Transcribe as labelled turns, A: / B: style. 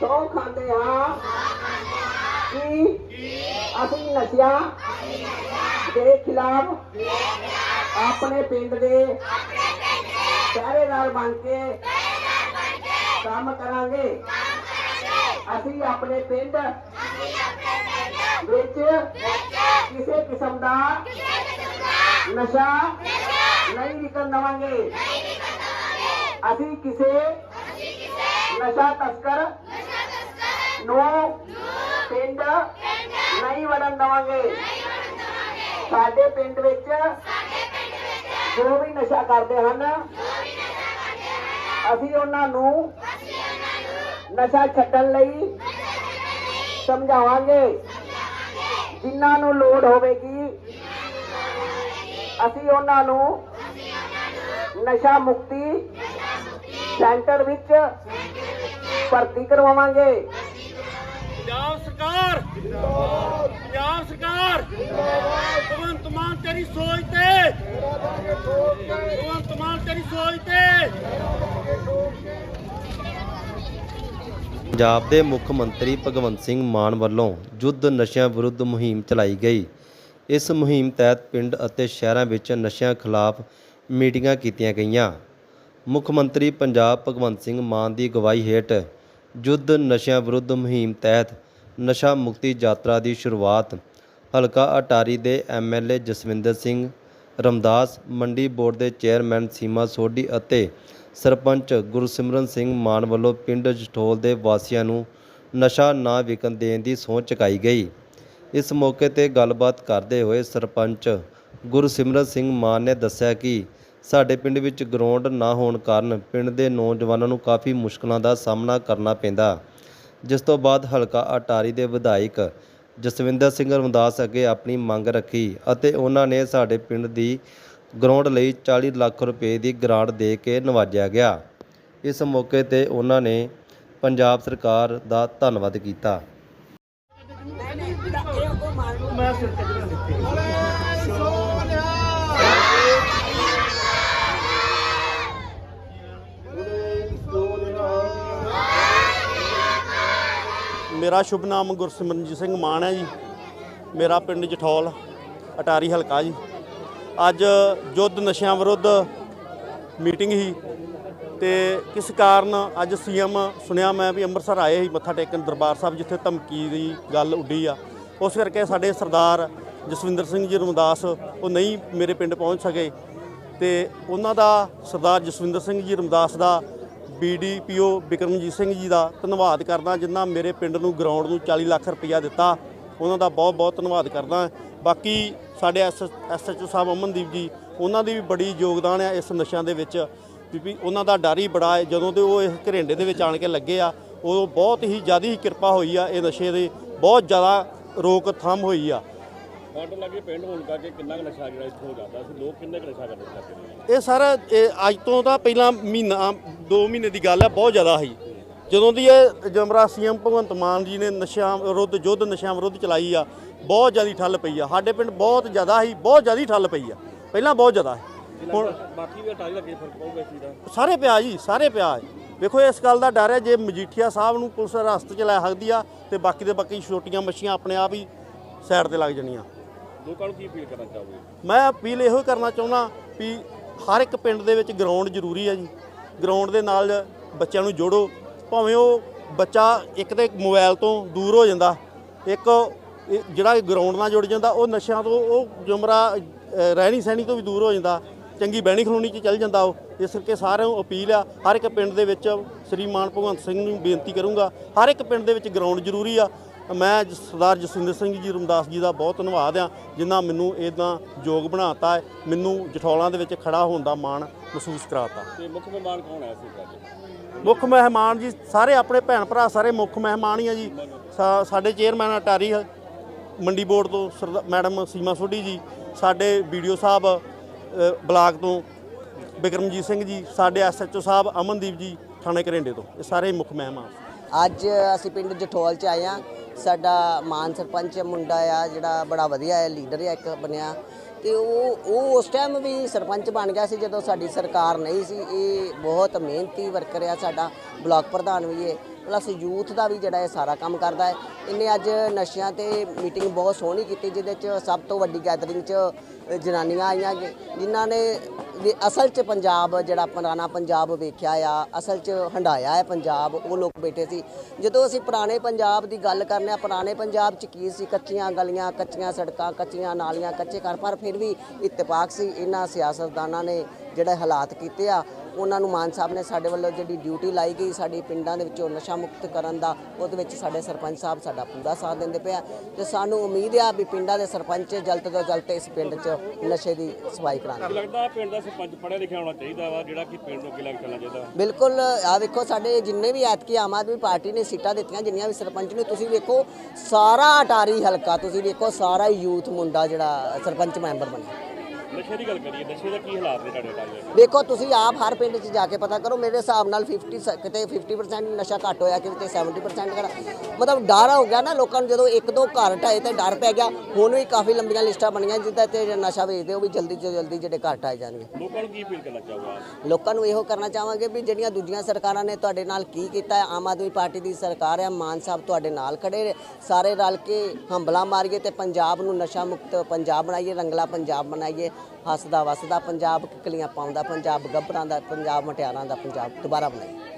A: ਸੌ ਖਾਂਦੇ ਹਾਂ ਕਿ ਅਸੀਂ ਨਸ਼ਿਆਂ ਦੇ ਖਿਲਾਫ ਆਪਣੇ ਪਿੰਡ ਦੇ ਪਹਿਰੇਦਾਰ ਬਣ ਕੇ ਕੰਮ ਕਰਾਂਗੇ ਅਸੀਂ ਆਪਣੇ ਪਿੰਡ ਵਿੱਚ ਕਿਸੇ ਕਿਸਮ ਦਾ ਨਸ਼ਾ ਨਹੀਂ ਵਿਕਣ ਦੇਵਾਂਗੇ। ਅਸੀਂ ਕਿਸੇ ਨਸ਼ਾ ਤਸਕਰ ਨੂੰ ਪਿੰਡ ਨਹੀਂ ਵੜਨ ਦੇਵਾਂਗੇ ਸਾਡੇ ਪਿੰਡ ਵਿੱਚ ਜੋ ਵੀ ਨਸ਼ਾ ਕਰਦੇ ਹਨ ਅਸੀਂ ਉਹਨਾਂ ਨੂੰ ਨਸ਼ਾ ਛੱਡਣ ਲਈ ਸਮਝਾਵਾਂਗੇ ਜਿਨ੍ਹਾਂ ਨੂੰ ਲੋੜ ਹੋਵੇਗੀ ਅਸੀਂ ਉਹਨਾਂ ਨੂੰ ਨਸ਼ਾ ਮੁਕਤੀ ਸੈਂਟਰ ਵਿੱਚ ਭਰਤੀ ਕਰਵਾਵਾਂਗੇ
B: ਪੰਜਾਬ ਸਰਕਾਰ। ਪੰਜਾਬ ਸਰਕਾਰ। ਭਗਵੰਤ ਮਾਨ ਤੇਰੀ ਸੋਚ ਤੇ। ਭਗਵੰਤ ਮਾਨ ਤੇਰੀ ਸੋਚ ਤੇ।
C: ਪੰਜਾਬ ਦੇ ਮੁੱਖ ਮੰਤਰੀ ਭਗਵੰਤ ਸਿੰਘ ਮਾਨ ਵੱਲੋਂ ਯੁੱਧ ਨਸ਼ਿਆਂ ਵਿਰੁੱਧ ਮੁਹਿੰਮ ਚਲਾਈ ਗਈ। ਇਸ ਮੁਹਿੰਮ ਤਹਿਤ ਪਿੰਡ ਅਤੇ ਸ਼ਹਿਰਾਂ ਵਿੱਚ ਨਸ਼ਿਆਂ ਖਿਲਾਫ ਮੀਟਿੰਗਾਂ ਕੀਤੀਆਂ ਗਈਆਂ। ਮੁੱਖ ਮੰਤਰੀ ਪੰਜਾਬ ਭਗਵੰਤ ਸਿੰਘ ਮਾਨ ਦੀ ਅਗਵਾਈ ਹੇਠ ਯੁੱਧ ਨਸ਼ਿਆਂ ਵਿਰੁੱਧ ਮੁਹਿੰਮ ਤਹਿਤ ਨਸ਼ਾ ਮੁਕਤੀ ਯਾਤਰਾ ਦੀ ਸ਼ੁਰੂਆਤ ਹਲਕਾ ਅਟਾਰੀ ਦੇ ਐਮਐਲਏ ਜਸਵਿੰਦਰ ਸਿੰਘ, ਰਮਦਾਸ ਮੰਡੀ ਬੋਰਡ ਦੇ ਚੇਅਰਮੈਨ ਸੀਮਾ ਸੋਢੀ ਅਤੇ ਸਰਪੰਚ ਗੁਰਸਿਮਰਨ ਸਿੰਘ ਮਾਨ ਵੱਲੋਂ ਪਿੰਡ ਜਠੋਲ ਦੇ ਵਾਸੀਆਂ ਨੂੰ ਨਸ਼ਾ ਨਾ ਵਿਕਣ ਦੇਣ ਦੀ ਸਹੁੰ ਚੁਕਾਈ ਗਈ। ਇਸ ਮੌਕੇ ਤੇ ਗੱਲਬਾਤ ਕਰਦੇ ਹੋਏ ਸਰਪੰਚ ਗੁਰਸਿਮਰਨ ਸਿੰਘ ਮਾਨ ਨੇ ਦੱਸਿਆ ਕਿ ਸਾਡੇ ਪਿੰਡ ਵਿੱਚ ਗਰਾਊਂਡ ਨਾ ਹੋਣ ਕਾਰਨ ਪਿੰਡ ਦੇ ਨੌਜਵਾਨਾਂ ਨੂੰ ਕਾਫੀ ਮੁਸ਼ਕਲਾਂ ਦਾ ਸਾਹਮਣਾ ਕਰਨਾ ਪੈਂਦਾ। ਜਿਸ ਤੋਂ ਬਾਅਦ ਹਲਕਾ ਅਟਾਰੀ ਦੇ ਵਿਧਾਇਕ ਜਸਵਿੰਦਰ ਸਿੰਘ ਰਮਦਾਸ ਅੱਗੇ ਆਪਣੀ ਮੰਗ ਰੱਖੀ ਅਤੇ ਉਹਨਾਂ ਨੇ ਸਾਡੇ ਪਿੰਡ ਦੀ ਗਰਾਊਂਡ ਲਈ 40 ਲੱਖ ਰੁਪਏ ਦੀ ਗ੍ਰਾਂਟ ਦੇ ਕੇ ਨਵਾਜਿਆ ਗਿਆ। ਇਸ ਮੌਕੇ ਤੇ ਉਹਨਾਂ ਨੇ ਪੰਜਾਬ ਸਰਕਾਰ ਦਾ ਧੰਨਵਾਦ ਕੀਤਾ।
B: ਮੈਂ ਸਿਰ ਤੇ ਜਿਹੜਾ ਦਿੱਤੇ ਮੇਰਾ ਸ਼ੁਭ ਨਾਮ ਗੁਰਸਿਮਰਨਜੀਤ ਸਿੰਘ ਮਾਨ ਹੈ ਜੀ। ਮੇਰਾ ਪਿੰਡ ਜਠੌਲ, ਅਟਾਰੀ ਹਲਕਾ ਜੀ। ਅੱਜ ਯੁੱਧ ਨਸ਼ਿਆਂ ਵਿਰੁੱਧ ਮੀਟਿੰਗ ਸੀ ਤੇ ਕਿਸ ਕਾਰਨ ਅੱਜ ਸੀਐਮ ਸੁਣਿਆ ਮੈਂ ਵੀ ਅੰਮ੍ਰਿਤਸਰ ਆਏ ਸੀ ਮੱਥਾ ਟੇਕਣ ਦਰਬਾਰ ਸਾਹਿਬ ਜਿੱਥੇ ਧਮਕੀ ਦੀ ਗੱਲ ਉੱਡੀ ਆ। ਉਸ ਕਰਕੇ ਸਾਡੇ ਸਰਦਾਰ ਜਸਵਿੰਦਰ ਸਿੰਘ ਜੀ ਰਮਦਾਸ, ਉਹ ਨਹੀਂ ਮੇਰੇ ਪਿੰਡ ਪਹੁੰਚ ਸਕੇ ਤੇ ਉਹਨਾਂ ਦਾ ਸਰਦਾਰ ਜਸਵਿੰਦਰ ਸਿੰਘ ਜੀ ਰਮਦਾਸ ਦਾ ਬੀਡੀਪੀਓ ਬਿਕਰਮਜੀਤ ਸਿੰਘ ਜੀ ਦਾ ਧੰਨਵਾਦ ਕਰਦਾ, ਜਿਨ੍ਹਾਂ ਮੇਰੇ ਪਿੰਡ ਨੂੰ ਗਰਾਊਂਡ ਨੂੰ 40 ਲੱਖ ਰੁਪਈਆ ਦਿੱਤਾ। ਉਹਨਾਂ ਦਾ ਬਹੁਤ ਬਹੁਤ ਧੰਨਵਾਦ ਕਰਦਾ। ਬਾਕੀ ਸਾਡੇ ਐਸਐਚਓ ਸਾਹਿਬ ਅਮਨਦੀਪ ਜੀ, ਉਹਨਾਂ ਦੀ ਵੀ ਬੜੀ ਯੋਗਦਾਨ ਹੈ ਇਸ ਨਸ਼ਿਆਂ ਦੇ ਵਿੱਚ। ਵੀ ਉਹਨਾਂ ਦਾ ਡਰ ਹੀ ਬੜਾ ਹੈ। ਜਦੋਂ ਤੇ ਉਹ ਇਸ ਘਰੇਂਡੇ ਦੇ ਵਿੱਚ ਆਣ ਕੇ ਲੱਗੇ ਆ, ਉਦੋਂ ਬਹੁਤ ਹੀ ਜ਼ਿਆਦਾ ਹੀ ਕਿਰਪਾ ਹੋਈ ਆ, ਇਹ ਨਸ਼ੇ ਦੇ ਬਹੁਤ ਜ਼ਿਆਦਾ ਰੋਕਥਾਮ ਹੋਈ ਆ।
D: ਫੰਡ ਲੱਗੇ ਪਿੰਡ ਹੋਣ ਕਰਕੇ ਕਿੰਨਾ ਕੁ ਨਸ਼ਾ ਜਿਹੜਾ ਇੱਥੋਂ ਜਾਂਦਾ ਸੀ ਲੋਕ ਕਿੰਨੇ ਕੁ ਨਸ਼ਾ ਕਰਦੇ ਸੀ
B: ਇਹ ਸਰ ਇਹ ਅੱਜ ਤੋਂ ਤਾਂ ਪਹਿਲਾਂ ਮਹੀਨਾ 2 ਮਹੀਨੇ ਦੀ ਗੱਲ ਹੈ ਬਹੁਤ ਜ਼ਿਆਦਾ ਸੀ। ਜਦੋਂ ਦੀ ਇਹ ਜਮਰਾ ਸੀਐਮ ਭਗਵੰਤ ਮਾਨ ਜੀ ਨੇ ਨਸ਼ਿਆਂ ਵਿਰੁੱਧ ਯੁੱਧ ਨਸ਼ਿਆਂ ਵਿਰੁੱਧ ਚਲਾਈ ਆ ਬਹੁਤ ਜ਼ਿਆਦਾ ਠੱਲ ਪਈ ਆ। ਸਾਡੇ ਪਿੰਡ ਬਹੁਤ ਜ਼ਿਆਦਾ ਸੀ ਬਹੁਤ ਜ਼ਿਆਦਾ ਠੱਲ ਪਈ ਆ। ਪਹਿਲਾਂ ਬਹੁਤ ਜ਼ਿਆਦਾ ਸੀ। ਹੁਣ
D: ਬਾਕੀ ਵੀ ਅਟਾਰੀ ਲੱਗੇ ਫ਼ਰਕ ਪਊਗਾ ਇਸ ਦਾ।
B: ਸਾਰੇ ਪਿਆ ਜੀ ਸਾਰੇ ਪਿਆ ਹੈ। ਵੇਖੋ ਇਸ ਗੱਲ ਦਾ ਡਰ ਹੈ ਜੇ ਮਜੀਠੀਆ ਸਾਹਿਬ ਨੂੰ ਪੁਲਿਸ ਰਸਤੇ ਚ ਲੈ ਸਕਦੀ ਆ ਤੇ ਬਾਕੀ ਦੇ ਬਾਕੀ ਛੋਟੀਆਂ ਮੱਛੀਆਂ ਆਪਣੇ ਆਪ ਹੀ ਸਾਈਡ ਤੇ ਲੱਗ ਜਾਣੀਆਂ।
D: ਲੋਕਾਂ ਨੂੰ ਕੀ ਅਪੀਲ ਕਰਨਾ ਚਾਹੋਗੇ?
B: ਮੈਂ ਅਪੀਲ ਇਹੋ ਕਰਨਾ ਚਾਹੁੰਦਾ ਵੀ ਹਰ ਇੱਕ ਪਿੰਡ ਦੇ ਵਿੱਚ ਗਰਾਊਂਡ ਜ਼ਰੂਰੀ ਹੈ ਜੀ। ਗਰਾਊਂਡ ਦੇ ਨਾਲ ਬੱਚਿਆਂ ਨੂੰ ਜੋੜੋ। ਭਾਵੇਂ ਉਹ ਬੱਚਾ ਇੱਕ ਤੇ ਮੋਬਾਈਲ ਤੋਂ ਦੂਰ ਹੋ ਜਾਂਦਾ ਇੱਕ ਇਹ ਜਿਹੜਾ ਗਰਾਊਂਡ ਨਾਲ ਜੁੜ ਜਾਂਦਾ ਉਹ ਨਸ਼ਿਆਂ ਤੋਂ ਉਹ ਜੁਮਰਾ ਅਹ, ਰਹਿਣੀ ਸਹਿਣੀ ਤੋਂ ਵੀ ਦੂਰ ਹੋ ਜਾਂਦਾ ਚੰਗੀ ਬਹਿਣੀ ਖਲੋਣੀ 'ਚ ਚੱਲ ਜਾਂਦਾ ਉਹ। ਇਸ ਕਰਕੇ ਸਾਰਿਆਂ ਨੂੰ ਅਪੀਲ ਆ ਹਰ ਇੱਕ ਪਿੰਡ ਦੇ ਵਿੱਚ ਸ੍ਰੀ ਮਾਨ ਭਗਵੰਤ ਸਿੰਘ ਨੂੰ ਬੇਨਤੀ ਕਰੂੰਗਾ ਹਰ ਇੱਕ ਪਿੰਡ ਦੇ ਵਿੱਚ ਗਰਾਊਂਡ ਜ਼ਰੂਰੀ ਆ। ਮੈਂ ਜ- ਸਰਦਾਰ ਜਸਵਿੰਦਰ ਸਿੰਘ ਜੀ ਰਮਦਾਸ ਜੀ ਦਾ ਬਹੁਤ ਧੰਨਵਾਦ ਆ ਜਿਨ੍ਹਾਂ ਮੈਨੂੰ ਇਦਾਂ ਯੋਗ ਬਣਾਤਾ ਹੈ ਮੈਨੂੰ ਜਠੌਲਾਂ ਦੇ ਵਿੱਚ ਖੜਾ ਹੋਣ ਦਾ ਮਾਣ ਮਹਿਸੂਸ ਕਰਾਤਾ।
D: ਤੇ ਮੁੱਖ ਮਹਿਮਾਨ ਕੌਣ ਆਇਆ ਸੀ ਅੱਜ?
B: ਮੁੱਖ ਮਹਿਮਾਨ ਜੀ ਸਾਰੇ ਆਪਣੇ ਭੈਣ ਭਰਾ ਸਾਰੇ ਮੁੱਖ ਮਹਿਮਾਨ ਹੀ ਆ ਜੀ। ਸਾਡੇ ਚੇਅਰਮੈਨ ਅਟਾਰੀ ਮੰਡੀ ਬੋਰਡ ਤੋਂ ਮੈਡਮ ਸੀਮਾ ਸੋਢੀ ਜੀ ਸਾਡੇ ਵੀਡੀਓ ਸਾਹਿਬ ਬਲਾਕ ਤੋਂ ਬਿਕਰਮਜੀਤ ਸਿੰਘ ਜੀ ਸਾਡੇ ਐਸਐਚਓ ਸਾਹਿਬ ਅਮਨਦੀਪ ਜੀ ਥਾਣੇ ਘਰੇਂਡੇ ਤੋਂ। ਇਹ ਸਾਰੇ ਮੁੱਖ ਮਹਿਮਾਨ।
E: ਅੱਜ ਅਸੀਂ ਪਿੰਡ ਜਠੋਲ ਚ ਆਏ ਆ ਸਾਡਾ ਮਾਨ ਸਰਪੰਚ ਮੁੰਡਾ ਆ, ਜਿਹੜਾ ਬੜਾ ਵਧੀਆ ਹੈ ਲੀਡਰ ਆ ਇੱਕ ਬਣਿਆ। ਤੇ ਉਹ ਉਹ ਉਸ ਟਾਈਮ ਵੀ ਸਰਪੰਚ ਬਣ ਗਿਆ ਸੀ, ਜਦੋਂ ਸਾਡੀ ਸਰਕਾਰ ਨਹੀਂ ਸੀ। ਇਹ ਬਹੁਤ ਮਿਹਨਤੀ ਵਰਕਰ ਆ ਸਾਡਾ, ਬਲਾਕ ਪ੍ਰਧਾਨ ਵੀ ਹੈ ਪਲੱਸ ਯੂਥ ਦਾ ਵੀ ਜਿਹੜਾ ਇਹ ਸਾਰਾ ਕੰਮ ਕਰਦਾ ਹੈ। ਇਹਨੇ ਅੱਜ ਨਸ਼ਿਆਂ ਤੇ ਮੀਟਿੰਗ ਬਹੁਤ ਸੋਹਣੀ ਕੀਤੀ, ਜਿਹਦੇ ਚ ਸਭ ਤੋਂ ਵੱਡੀ ਗੈਦਰਿੰਗ ਚ ਜਨਾਨੀਆਂ ਆਈਆਂ ਕਿ- ਜਿਨ੍ਹਾਂ ਨੇ ਵੀ ਅਸਲ ਚ ਪੰਜਾਬ ਜਿਹੜਾ ਪੁਰਾਣਾ ਪੰਜਾਬ ਵੇਖਿਆ ਆ, ਅਸਲ ਚ ਹੰਡਾਇਆ ਹੈ ਪੰਜਾਬ, ਉਹ ਲੋਕ ਬੈਠੇ ਸੀ। ਜਦੋਂ ਅਸੀਂ ਪੁਰਾਣੇ ਪੰਜਾਬ ਦੀ ਗੱਲ ਕਰਨੇ ਆ, ਪੁਰਾਣੇ ਪੰਜਾਬ ਚ ਕੀ ਸੀ? ਕੱਚੀਆਂ ਗਲੀਆਂ, ਕੱਚੀਆਂ ਸੜਕਾਂ, ਕੱਚੀਆਂ ਨਾਲੀਆਂ, ਕੱਚੇ ਘਰ, ਪਰ ਫਿਰ ਵੀ ਇਤਫਾਕ ਸੀ। ਇਹਨਾਂ ਸਿਆਸਤਦਾਨਾਂ ਨੇ ਜਿਹੜੇ ਹਾਲਾਤ ਕੀਤੇ ਆ ਉਹਨਾਂ ਨੂੰ ਮਾਨ ਸਾਹਿਬ ਨੇ ਸਾਡੇ ਵੱਲੋਂ ਜਿਹੜੀ ਡਿਊਟੀ ਲਾਈ ਗਈ ਸਾਡੀ ਪਿੰਡਾਂ ਦੇ ਵਿੱਚੋਂ ਨਸ਼ਾ ਮੁਕਤ ਕਰਨ ਦਾ ਉਹਦੇ ਵਿੱਚ ਸਾਡੇ ਸਰਪੰਚ ਸਾਹਿਬ ਸਾਡਾ ਪੂਰਾ ਸਾਥ ਦਿੰਦੇ ਪਿਆ ਤੇ ਸਾਨੂੰ ਉਮੀਦ ਆ ਵੀ ਪਿੰਡਾਂ ਦੇ ਸਰਪੰਚ ਜਲਦ ਤੋਂ ਜਲਦ ਇਸ ਪਿੰਡ 'ਚ ਨਸ਼ੇ ਦੀ ਸਫ਼ਾਈ ਕਰਾਂਗੇ
D: ਲੱਗਦਾ ਪਿੰਡ ਦਾ ਸਰਪੰਚ ਪੜ੍ਹਿਆ ਲਿਖਿਆ ਹੋਣਾ ਚਾਹੀਦਾ ਵਾ ਜਿਹੜਾ ਕਿ ਪਿੰਡ ਨੂੰ ਅੱਗੇ ਲੈ ਕੇ ਚੱਲਣਾ ਚਾਹੀਦਾ
E: ਬਿਲਕੁਲ ਆ ਵੇਖੋ ਸਾਡੇ ਜਿੰਨੇ ਵੀ ਐਤਕੀ ਆਮ ਆਦਮੀ ਪਾਰਟੀ ਨੇ ਸੀਟਾਂ ਦਿੱਤੀਆਂ ਜਿੰਨੀਆਂ ਵੀ ਸਰਪੰਚ ਨੇ ਤੁਸੀਂ ਵੇਖੋ ਸਾਰਾ ਅਟਾਰੀ ਹਲਕਾ ਤੁਸੀਂ ਵੇਖੋ ਸਾਰਾ ਯੂਥ ਮੁੰਡਾ ਜਿਹੜਾ ਸਰਪੰਚ ਮੈਂਬਰ ਬਣਿਆ।
D: ਨਸ਼ੇ ਦੀ ਗੱਲ ਕਰੀਏ ਨਸ਼ੇ ਦਾ ਕੀ ਹਾਲਾਤ ਨੇ ਤੁਹਾਡੇ ਟਾਈਮ ਦੇ
E: ਵੇਖੋ ਤੁਸੀਂ ਆਪ ਹਰ ਪਿੰਡ 'ਚ ਜਾ ਕੇ ਪਤਾ ਕਰੋ ਮੇਰੇ ਹਿਸਾਬ ਨਾਲ 50 ਸ- ਕਿਤੇ 50% ਨਸ਼ਾ ਘੱਟ ਹੋਇਆ ਕਿਤੇ 70% ਕਰ ਮਤਲਬ ਡਰ ਹੋ ਗਿਆ ਨਾ ਲੋਕਾਂ ਨੂੰ ਜਦੋਂ ਇੱਕ ਦੋ ਘਰ ਢਾਏ ਤੇ ਡਰ ਪੈ ਗਿਆ ਹੁਣ ਵੀ ਕਾਫੀ ਲੰਬੀਆਂ ਲਿਸਟਾਂ ਬਣੀਆਂ ਜਿੱਦਾਂ ਤੇ ਨਸ਼ਾ ਵੇਚਦੇ ਉਹ ਵੀ ਜਲਦੀ ਤੋਂ ਜਲਦੀ ਜਿਹੜੇ ਘਰ ਢਾਏ ਜਾਣਗੇ।
D: ਲੋਕਾਂ ਨੂੰ ਕੀ ਅਪੀਲ ਕਰਨਾ ਚਾਹੂਗਾ
E: ਲੋਕਾਂ ਨੂੰ ਇਹੋ ਕਰਨਾ ਚਾਹਾਂਗੇ ਵੀ ਜਿਹੜੀਆਂ ਦੂਜੀਆਂ ਸਰਕਾਰਾਂ ਨੇ ਤੁਹਾਡੇ ਨਾਲ ਕੀ ਕੀਤਾ ਹੈ ਆਮ ਆਦਮੀ ਪਾਰਟੀ ਦੀ ਸਰਕਾਰ ਹੈ ਮਾਨ ਸਾਹਿਬ ਤੁਹਾਡੇ ਨਾਲ ਖੜੇ ਨੇ। ਸਾਰੇ ਰਲ ਕੇ ਹੰਬਲਾ ਮਾਰੀਏ ਤੇ ਪੰਜਾਬ ਨੂੰ ਨਸ਼ਾ ਮੁਕਤ ਪੰਜਾਬ ਬਣਾਈਏ ਰੰਗਲਾ ਪੰਜਾਬ ਬਣਾਈਏ ਹੱਸਦਾ ਵਸਦਾ ਪੰਜਾਬ ਕਿਕਲੀਆਂ ਪਾਉਂਦਾ ਪੰਜਾਬ ਗੱਭਰਾਂ ਦਾ ਪੰਜਾਬ ਮਟਿਆਰਾਂ ਦਾ ਪੰਜਾਬ ਦੁਬਾਰਾ ਬਣਾਈਏ